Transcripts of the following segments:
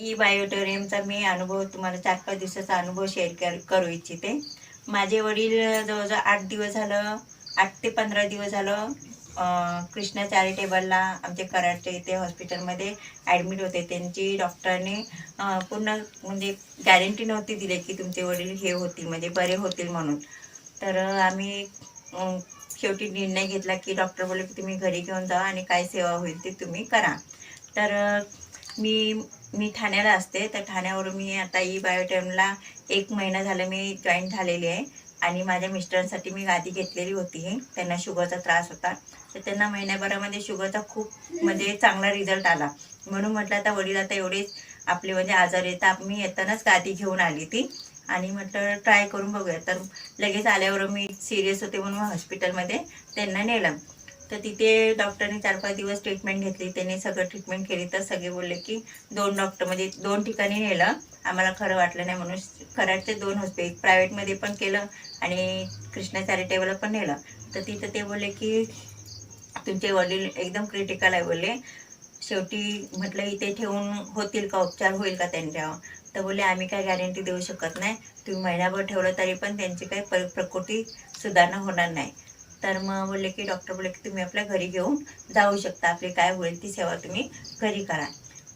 E बायोटोरियमचा मी अनुभव तुम्हाला चार पाच दिवसाचा अनुभव शेअर कर करू इच्छिते. माझे वडील जवळजवळ आठ दिवस झालं आठ ते पंधरा दिवस झालं कृष्णा चॅरिटेबलला आमचे कराडचे इथे हॉस्पिटलमध्ये ॲडमिट होते. त्यांची डॉक्टरांनी पूर्ण म्हणजे गॅरंटी नव्हती दिली की तुमचे वडील हे होतील म्हणजे बरे होतील म्हणून. तर आम्ही शेवटी निर्णय घेतला की डॉक्टर बोलले की तुम्ही घरी घेऊन जा आणि काय सेवा होईल ती तुम्ही करा. तर मी मी ठाण्याला असते. तर ठाण्यावरून मी आता ई बायोटेमला एक महिना झाला मी जॉईन झालेली आहे. आणि माझ्या मिस्टरांसाठी मी गादी घेतलेली होती. त्यांना शुगरचा त्रास होता. तर त्यांना महिन्याभरामध्ये शुगरचा खूप म्हणजे चांगला रिझल्ट आला. म्हणून म्हटलं आता वडील आता एवढे आपले म्हणजे आजार येतात मी येतानाच गादी घेऊन आली ती. आणि म्हटलं ट्राय करून बघूया. तर लगेच आल्यावर मी सिरियस होते म्हणून हॉस्पिटलमध्ये त्यांना नेलं. तर तिथे डॉक्टरने चार पाच दिवस ट्रीटमेंट घेतली. त्यांनी सगळं ट्रीटमेंट केली. तर सगळे बोलले की दोन डॉक्टर म्हणजे दोन ठिकाणी नेलं. आम्हाला खरं वाटलं नाही म्हणून कराडचे दोन हॉस्पिटल प्रायव्हेटमध्ये पण केलं आणि कृष्णा चॅरिटेबलला पण नेलं. तर तिथं ते बोलले की तुमचे वडील एकदम क्रिटिकल आहे बोलले. शेवटी म्हटलं इथे ठेवून होतील का? उपचार होईल का त्यांच्यावर? तर बोलले आम्ही काय गॅरंटी देऊ शकत नाही. तुम्ही महिनाभर ठेवलं तरी पण त्यांची काही पर प्रकृती सुधारणा होणार नाही. तर मग बोलले की डॉक्टर बोलले की तुम्ही आपल्या घरी घेऊन जाऊ शकता. आपली काय होईल ती सेवा तुम्ही घरी करा.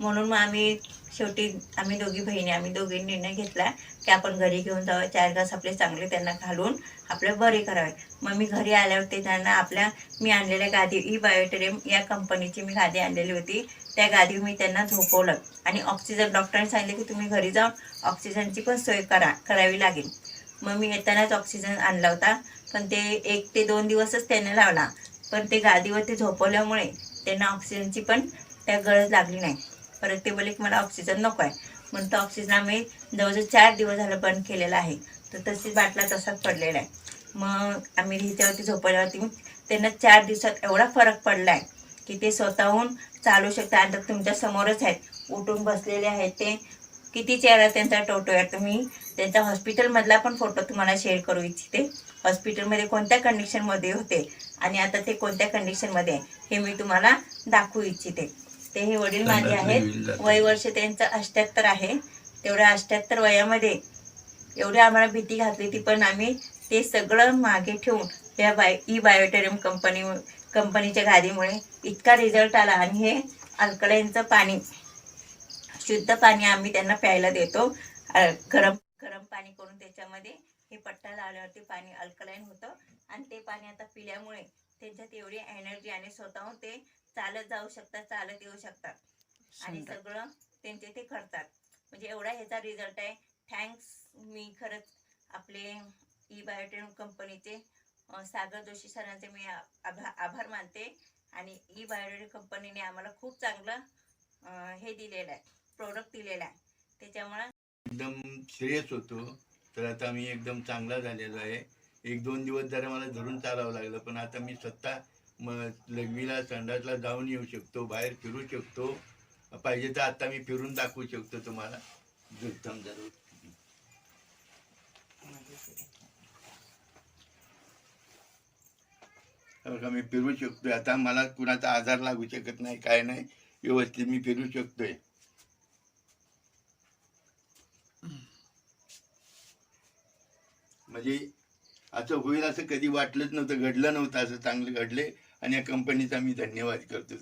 म्हणून मग आम्ही शेवटी आम्ही दोघी बहिणी आम्ही दोघींनी निर्णय घेतला की आपण घरी घेऊन जावं चार घास आपले चांगले त्यांना घालून आपलं बरे करावे. मग मी घरी आल्यावर ते त्यांना आपल्या मी आणलेल्या गादी ई बायोटेरियम या कंपनीची मी गादी आणलेली होती. त्या गादी मी त्यांना झोपवलं. आणि ऑक्सिजन डॉक्टरांनी सांगितले की तुम्ही घरी जाऊन ऑक्सिजनची पण सोय करा करावी लागेल. मग मी येतानाच ऑक्सिजन आणला होता. पण ते एक ते दोन दिवसच त्याने लावला. पण ते गादीवरती झोपवल्यामुळे त्यांना ऑक्सिजनची पण त्या गरज लागली नाही. परत ते बोले की मला ऑक्सिजन नको आहे. म्हणून तो ऑक्सिजन आम्ही जवळजवळ चार दिवस झालं बंद केलेला आहे. तर तशीच बाटला तसाच पडलेला आहे. मग आम्ही ह्याच्यावरती झोपवल्यावरती त्यांना चार दिवसात एवढा फरक पडला आहे की ते स्वतःहून चालू शकतात. आता तुमच्या समोरच आहेत. उठून बसलेले आहेत ते. किती चेहरा त्यांचा टोटो आहे? तुम्ही त्यांच्या हॉस्पिटलमधला पण फोटो तुम्हाला शेअर करू इच्छिते. हॉस्पिटलमध्ये कोणत्या कंडिशनमध्ये होते? आणि आता ते कोणत्या कंडिशनमध्ये आहे? हे मी तुम्हाला दाखवू इच्छिते. ते हे वडील माझे आहेत. वय वर्ष त्यांचं अष्ट्याहत्तर आहे. तेवढ्या अष्ट्याहत्तर वयामध्ये एवढी आम्हाला भीती घातली ती पण आम्ही ते सगळं मागे ठेवून या बाय ई बायोटेरियम कंपनी कंपनीच्या गादीमुळे इतका रिझल्ट आला. आणि हे अल्कलाईनचं पाणी शुद्ध पाणी आम्ही त्यांना प्यायला देतो. गरम गरम पाणी करून त्याच्यामध्ये हे पट्टा लावल्यावरती पाणी अल्कलाईन होतं. आणि ते पाणी आता पिल्यामुळे त्यांच्यात एवढी एनर्जी आणि स्वतःहून ते चालत जाऊ शकतात चालत येऊ शकतात. आणि सगळं त्यांचे ते करतात. म्हणजे एवढा ह्याचा रिझल्ट आहे. थँक्स मी खरंच आपले ई बायोटेन कंपनीचे सागर जोशी सरांचे मी आभा आभार मानते. आणि ई बायोटेन कंपनीने आम्हाला खूप चांगलं हे दिलेलं आहे. प्रोडक्ट दिलेला आहे. त्याच्यामुळे एकदम सिरियस होतो. तर आता मी एकदम चांगला झालेलो आहे. एक दोन दिवस जरा मला धरून चालावं लागलं पण आता मी स्वतः मग लघवीला संडासला जाऊन येऊ शकतो बाहेर फिरू शकतो. पाहिजे तर आता मी फिरून दाखवू शकतो तुम्हाला. एकदम जरूर. हो बघा मी फिरू शकतोय. आता मला कुणाचा आजार लागू शकत नाही काय नाही. व्यवस्थित मी फिरू शकतोय. म्हणजे असं होईल असं कधी वाटलंच नव्हतं घडलं नव्हतं असं चांगलं घडले आणि या कंपनीचा मी धन्यवाद करतो